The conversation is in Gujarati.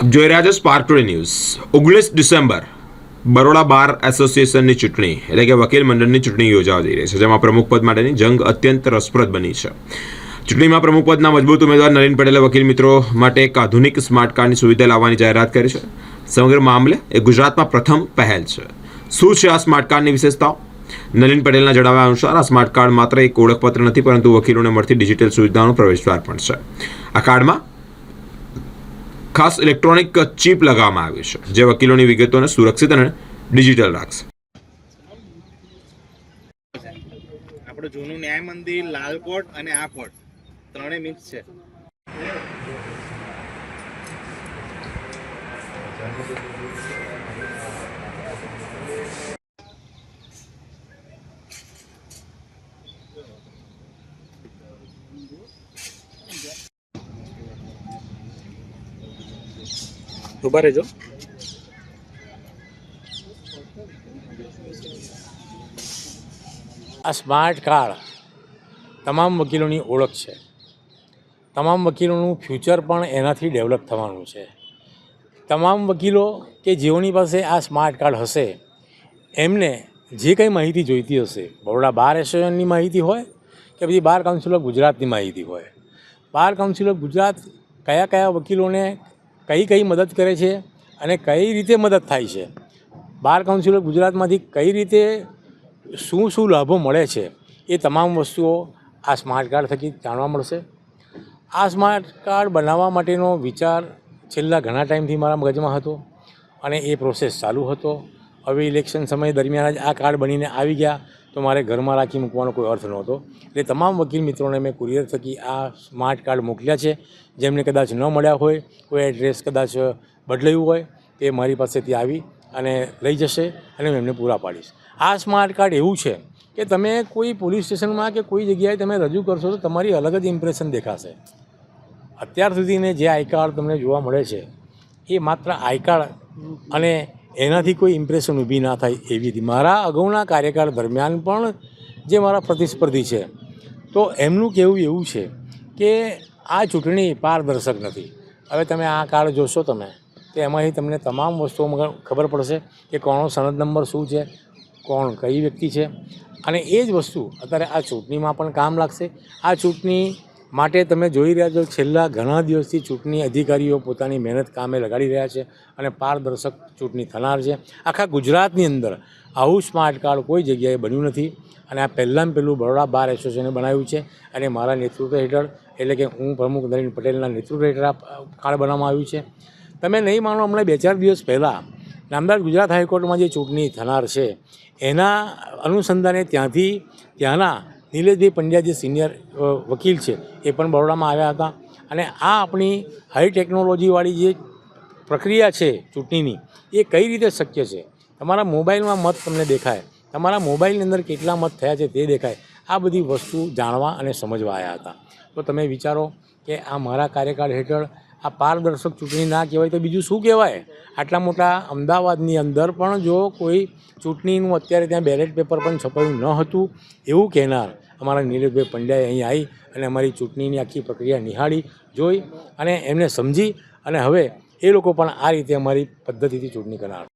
આપ જોઈ રહ્યા છો સ્પાર્ક ટુડે ન્યૂઝ ઓગણીસ ડિસેમ્બર, બરોડા બાર એસોસિએશનની ચૂંટણી, એટલે કે વકીલ મંડળની ચૂંટણી યોજાવા જઈ રહી છે, જેમાં પ્રમુખ પદ માટેની જંગ અત્યંત રસપ્રદ બની છે. ચૂંટણીમાં પ્રમુખ પદના મજબૂત ઉમેદવાર નરેન પટેલે વકીલ મિત્રો માટે એક આધુનિક સ્માર્ટ કાર્ડની સુવિધા લાવવાની જાહેરાત કરી છે. સમગ્ર મામલે એ ગુજરાતમાં પ્રથમ પહેલ છે. શું છે આ સ્માર્ટ કાર્ડની વિશેષતાઓ? નલિન પટેલના જણાવ્યા અનુસાર, આ સ્માર્ટ કાર્ડ માત્ર એક ઓળખપત્ર નથી, પરંતુ વકીલોને મળતી ડિજિટલ સુવિધાનો પ્રવેશદ્વાર પણ છે. આ કાર્ડમાં ખાસ ઇલેક્ટ્રોનિક ચિપ લગાવવામાં આવી છે, જે વકીલોની વિગતોને સુરક્ષિત અને ડિજિટલ રાખશે. આપણું જૂનું ન્યાય મંદિર લાલકોટ અને આ કોટ. ત્રણેય મિક્સ છે. ઊભા રહેજો. આ સ્માર્ટ કાર્ડ તમામ વકીલોની ઓળખ છે. તમામ વકીલોનું ફ્યુચર પણ એનાથી ડેવલપ થવાનું છે. તમામ વકીલો કે જેઓની પાસે આ સ્માર્ટ કાર્ડ હશે, એમને જે કંઈ માહિતી જોઈતી હશે, બરોડા બાર એસોસિએશનની માહિતી હોય કે પછી બાર કાઉન્સિલ ઓફ ગુજરાતની માહિતી હોય. બાર કાઉન્સિલ ઓફ ગુજરાત કયા કયા વકીલોને કઈ કઈ મદદ કરે છે અને કઈ રીતે મદદ થાય છે? બાર કાઉન્સિલ ઓફ ગુજરાતમાંથી કઈ રીતે શું શું લાભો મળે છે એ તમામ વસ્તુઓ આ સ્માર્ટ કાર્ડ થકી જાણવા મળશે. આ સ્માર્ટ કાર્ડ બનાવવા માટેનો વિચાર છેલ્લા ઘણા ટાઈમથી મારા મગજમાં હતો અને એ પ્રોસેસ ચાલુ હતો. હવે ઇલેક્શન સમય દરમિયાન જ આ કાર્ડ બનીને આવી ગયા. તો મારે ઘરમાં રાખી મૂકવાનો કોઈ અર્થ નહોતો. એટલે તમામ વકીલ મિત્રોને મેં કુરિયર થકી આ સ્માર્ટ કાર્ડ મોકલ્યા છે. જેમને કદાચ ન મળ્યા હોય, કોઈ એડ્રેસ કદાચ બદલાયું હોય, તે મારી પાસેથી આવી અને લઈ જશે અને હું એમને પૂરા પાડીશ. આ સ્માર્ટ કાર્ડ એવું છે કે તમે કોઈ પોલીસ સ્ટેશનમાં કે કોઈ જગ્યાએ તમે રજૂ કરશો તો તમારી અલગ જ ઇમ્પ્રેશન દેખાશે. અત્યાર સુધીને જે આઈ કાર્ડ તમને જોવા મળે છે, એ માત્ર આઈ કાર્ડ અને એનાથી કોઈ ઇમ્પ્રેશન ઊભી ના થાય એવી હતી મારા અગાઉના કાર્યકાળ દરમિયાન પણ જે મારા પ્રતિસ્પર્ધી છે, તો એમનું કહેવું એવું છે કે આ ચૂંટણી પારદર્શક નથી. હવે તમે આ કાર્ડ જોશો તમે, તો એમાંથી તમને તમામ વસ્તુઓ ખબર પડશે કે કોણો સનદ નંબર શું છે, કોણ કઈ વ્યક્તિ છે. અને એ જ વસ્તુ અત્યારે આ ચૂંટણીમાં પણ કામ લાગશે. આ ચૂંટણી માટે તમે જોઈ રહ્યા છો, છેલ્લા ઘણા દિવસથી ચૂંટણી અધિકારીઓ પોતાની મહેનત કામે લગાડી રહ્યા છે અને પારદર્શક ચૂંટણી થનાર છે. આખા ગુજરાતની અંદર આવું સ્માર્ટ કાર્ડ કોઈ જગ્યાએ બન્યું નથી અને આ પહેલાં પહેલું બરોડા બાર એસોસિએશને બનાવ્યું છે અને મારા નેતૃત્વ હેઠળ, એટલે કે હું પ્રમુખ નરેન્દ્ર પટેલના નેતૃત્વ હેઠળ આ કાર્ડ બનાવવામાં આવ્યું છે. તમે નહીં માનો, હમણાં બે ચાર દિવસ પહેલાં નામદાર ગુજરાત હાઈકોર્ટમાં જે ચૂંટણી થનાર છે, એના અનુસંધાને ત્યાંથી ત્યાંના નિલેશભાઈ પંડ્યા જે સિનિયર વકીલ છે, એ પણ બરોડામાં આવ્યા હતા. અને આ આપણી હાઈ ટેકનોલોજીવાળી જે પ્રક્રિયા છે ચૂંટણીની, એ કઈ રીતે શક્ય છે? તમારા મોબાઈલમાં મત તમને દેખાય. તમારા મોબાઈલની અંદર કેટલા મત થયા છે તે દેખાય. આ બધી વસ્તુ જાણવા અને સમજવા આવ્યા હતા. તો તમે વિચારો કે આ મારા કાર્યકાળ હેઠળ આ પારદર્શક ચૂંટણી ના કહેવાય તો બીજું શું કહેવાય? આટલા મોટા અમદાવાદની અંદર પણ જો કોઈ ચૂંટણીનું અત્યારે ત્યાં બેલેટ પેપર પણ છપાયું ન હતું, એવું કહેનાર અમારા નીલેશભાઈ પંડ્યાએ અહીં આવી અને અમારી ચૂંટણીની આખી પ્રક્રિયા નિહાળી, જોઈ અને એમને સમજી અને હવે એ લોકો પણ આ રીતે અમારી પદ્ધતિથી ચૂંટણી કરનાર